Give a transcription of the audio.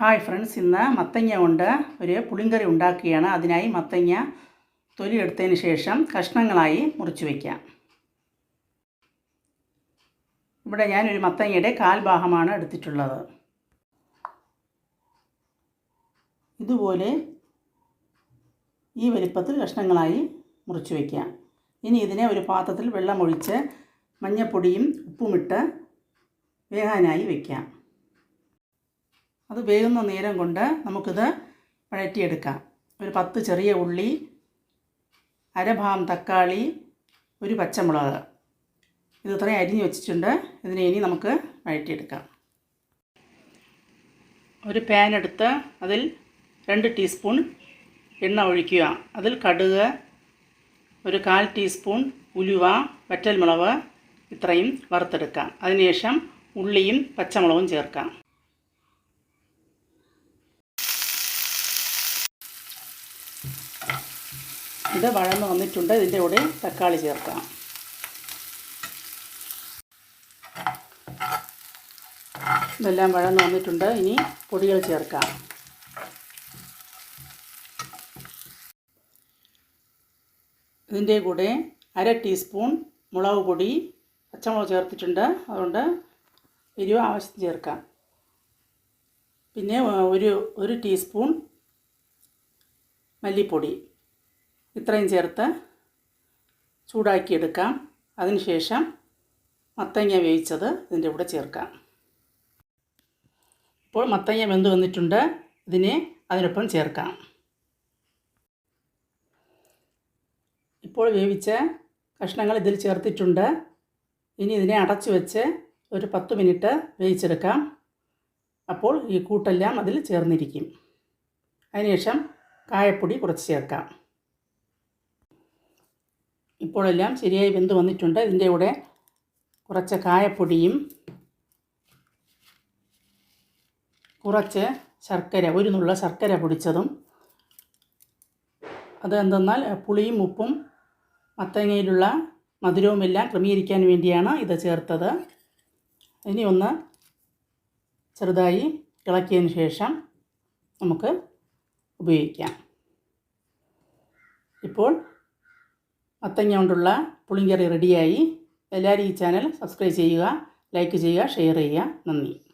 Hi friends ഇന്ന് മത്തങ്ങ കൊണ്ട് ഒരു പുളിങ്കറി ഉണ്ടാക്കുകയാണ്. അതിനായി മത്തങ്ങ തൊലി എടുത്തതിന് ശേഷം കഷ്ണങ്ങളായി മുറിച്ച് വയ്ക്കാം ഇവിടെ ഞാനൊരു മത്തങ്ങയുടെ കാൽഭാഗമാണ് എടുത്തിട്ടുള്ളത്. ഇതുപോലെ ഈ വലിപ്പത്തിൽ കഷ്ണങ്ങളായി മുറിച്ച് വയ്ക്കാം ഇനി ഇതിനെ ഒരു പാത്രത്തിൽ വെള്ളമൊഴിച്ച് മഞ്ഞപ്പൊടിയും ഉപ്പുമിട്ട് വേകാനായി വയ്ക്കാം അത് വേകുന്ന നേരം കൊണ്ട് നമുക്കിത് വഴറ്റിയെടുക്കാം. ഒരു പത്ത് ചെറിയ ഉള്ളി അരഭാം തക്കാളി ഒരു പച്ചമുളക്. ഇത് ഇത്രയും അരിഞ്ഞ് വെച്ചിട്ടുണ്ട്. ഇതിനെ ഇനി നമുക്ക് വഴറ്റിയെടുക്കാം. ഒരു പാൻ എടുത്ത് അതിൽ രണ്ട് ടീസ്പൂൺ എണ്ണ ഒഴിക്കുക. അതിൽ കടുക് ഒരു കാൽ ടീസ്പൂൺ ഉലുവ വറ്റൽമുളക് ഇത്രയും വറുത്തെടുക്കാം. അതിനുശേഷം ഉള്ളിയും പച്ചമുളകും ചേർക്കാം. ഇത് വഴന്ന് വന്നിട്ടുണ്ട്. ഇതിന്റെ കൂടെ തക്കാളി ചേർക്കാം ഇതെല്ലാം വഴന്ന് വന്നിട്ടുണ്ട്. ഇനി പൊടികൾ ചേർക്കാം. ഇതിന്റെ കൂടെ അര ടീസ്പൂൺ മുളക് പൊടി പച്ചമുളക് ചേർത്തിട്ടുണ്ട്. അതുകൊണ്ട് എരിവ് ആവശ്യത്തിന് ചേർക്കാം. പിന്നെ ഒരു ഒരു ടീസ്പൂൺ മല്ലിപ്പൊടി ഇത്രയും ചേർത്ത് ചൂടാക്കിയെടുക്കാം. അതിനുശേഷം മത്തങ്ങ വേവിച്ചത് ഇതിന്റെ കൂടെ ചേർക്കാം. ഇപ്പോൾ മത്തങ്ങ വെന്ത് വന്നിട്ടുണ്ട്. ഇതിനെ അതിനൊപ്പം ചേർക്കാം. ഇപ്പോൾ വേവിച്ച കഷ്ണങ്ങൾ ഇതിൽ ചേർത്തിട്ടുണ്ട്. ഇനി ഇതിനെ അടച്ചു വെച്ച് ഒരു പത്ത് മിനിറ്റ് വേവിച്ചെടുക്കാം. അപ്പോൾ ഈ കൂട്ടെല്ലാം അതിൽ ചേർന്നിരിക്കും. അതിനുശേഷം കായപ്പൊടി കുറച്ച് ചേർക്കാം. ഇപ്പോഴെല്ലാം ശരിയായി വെന്ത് വന്നിട്ടുണ്ട്. ഇതിന്റെ കൂടെ കുറച്ച് കായപ്പൊടിയും കുറച്ച് ശർക്കര ഒരു നുള്ള ശർക്കര പൊടിച്ചതും. അത് എന്തെന്നാൽ പുളിയും ഉപ്പും മത്തങ്ങയിലുള്ള മധുരവുമെല്ലാം ക്രമീകരിക്കാൻ വേണ്ടിയാണ് ഇത് ചേർത്തത്. ഇനി ഒന്ന് ചെറുതായി ഇളക്കിയതിന് ശേഷം നമുക്ക് ഉപയോഗിക്കാം. ഇപ്പോൾ മത്തങ്ങ കൊണ്ടുള്ള പുളിങ്കറി റെഡിയായി എല്ലാവരും ഈ ചാനൽ സബ്സ്ക്രൈബ് ചെയ്യുക ലൈക്ക് ചെയ്യുക ഷെയർ ചെയ്യുക. നന്ദി.